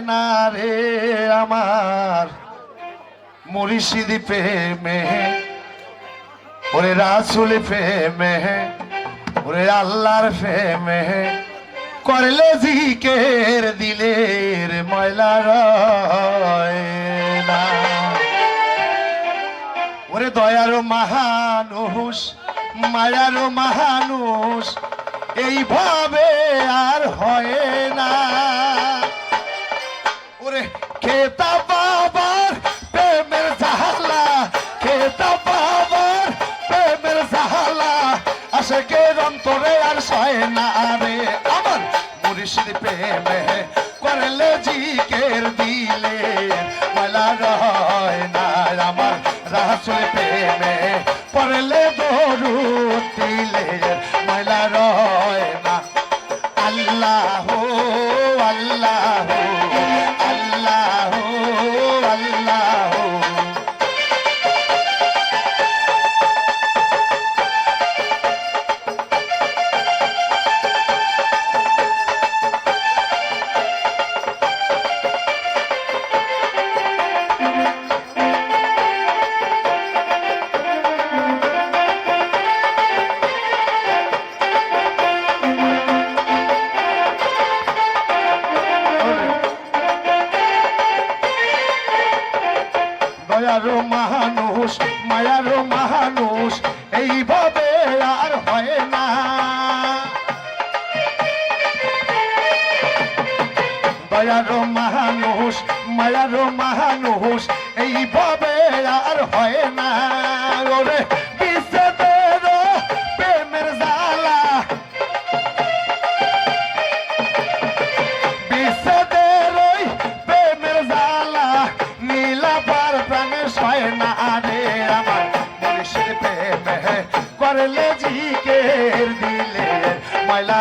না রে আমার মুরিশিদি প্রেমে। ওরে রাসুল প্রেমে, ওরে আল্লাহর প্রেমে। করলে জিকের দিলের ময়লা রয় না। ওরে দয়ারও মহানুষ মায়ারও মহানুষ এইভাবে আর হয় না। খেতা বাবার প্রেমের জাহালা, খেতা বাবার প্রেমের জাহালা। আশেকের অন্তরে আর সয় না রে। আমার মুরিশিদ প্রেমে করলে জিকের দয়ারও মানুষ, মায়ারো মানুষ, এইভাবে আর হয় না। দয়ারও মানুষ, মায়ারো মানুষ, এইভাবে আর হয় না। ওরে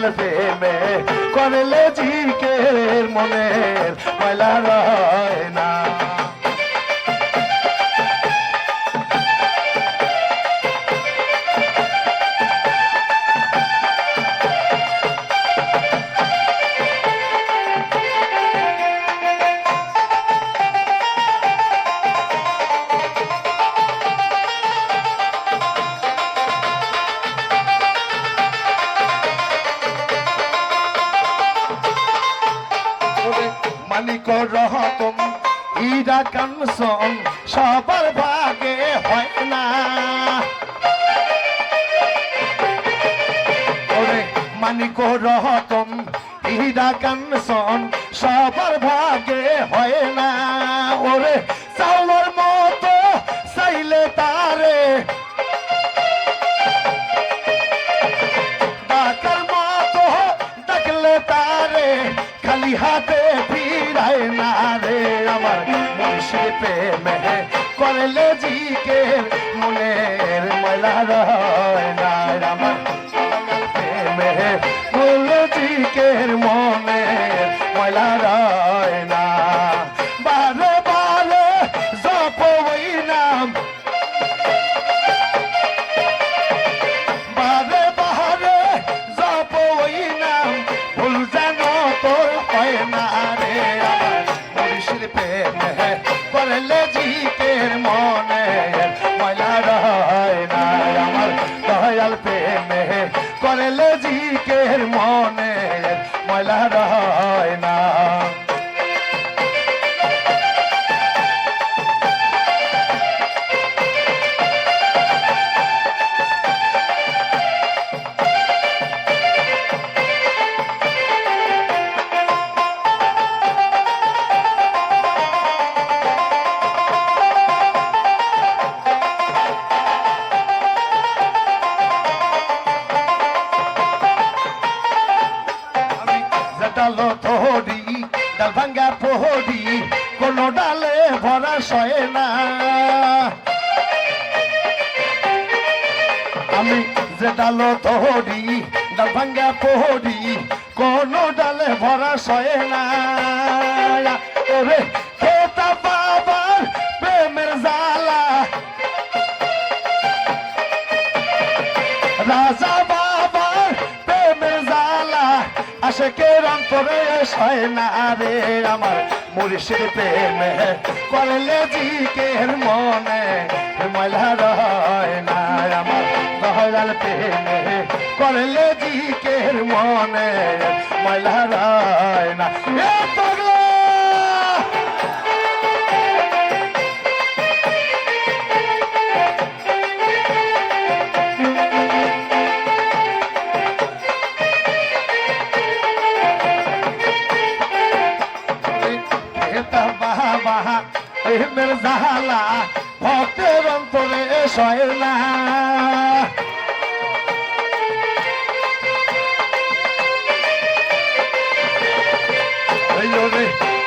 দয়াল প্রেমে করলে জিকের মনের ময়লা রয় না। রহতম ইরা কানসন সবার ভাগে হয় না। মানিক রহতম ইরা কানসন প্রেমে করলে জিকে মনের ময়লা রয় না আমার। প্রেমে করলে জিকের মনের করলে জিতের মনে ময়লা রয় না আমার দয়াল প্রেমে করলে জিকের মনে ময়লা রয় যত হরি ডাল ভাঙ্গা পোহরি কোনো ডালে ভরা সয়ে না আমি যে ডাল তহরি ডাল ভাঙ্গা পোহরি কোনো ডালে ভরা সয়ে না আশেকের অন্তরে সয় না রে আমার মুর্শিদ প্রেমে। করলে জিকের মনে ময়লা রয় না আমার দহরাল প্রেমে। করলে জিকের মনে ময়লা রয় না। প্রেমের জাহালা ভক্তের অন্তরে সয় না।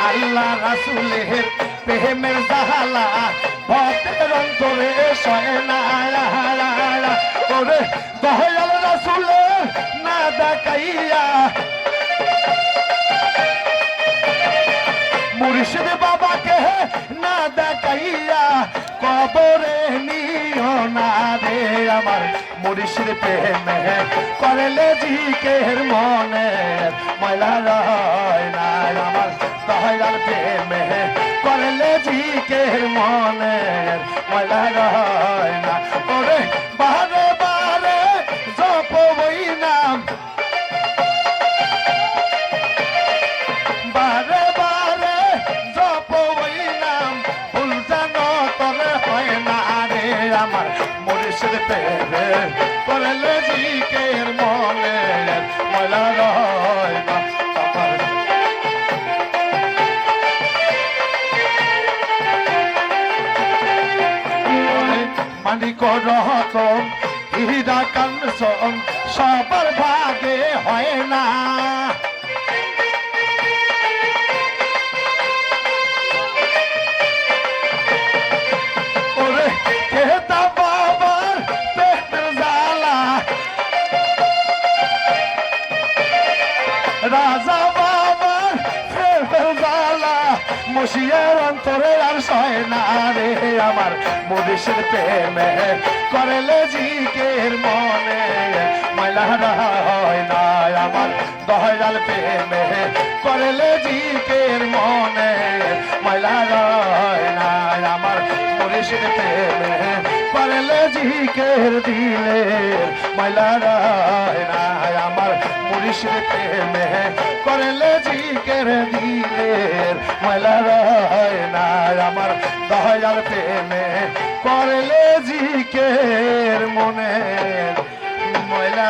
আল্লাহ রাসুলের প্রেমের জাহালা ভক্তের অন্তরে সয় না। আমার মুর্শিদ প্রেমে। করলে জিকের মনে ময়লা রয় না আমার দয়াল প্রেমে। করলে জিকের মনে ময়লা রয় না ওরে বারে কাঞ্চন সবার ভাগে হয় না। রাজা মশিয়ার অন্তরে আর সয় না রে আমার মুদিসের প্রেমে। করলে জিকের মনে ময়লা হয় না আমার দয়াল প্রেমে। করলে জিকের মনে ময়লা হয় না করলে জিকের দিলে মাইলারায় আমার মুর্শিদ প্রেমে করলে জিকের দিলে ময়লা না আমার দয়াল প্রেমে করলে জিকের মনে ময়লা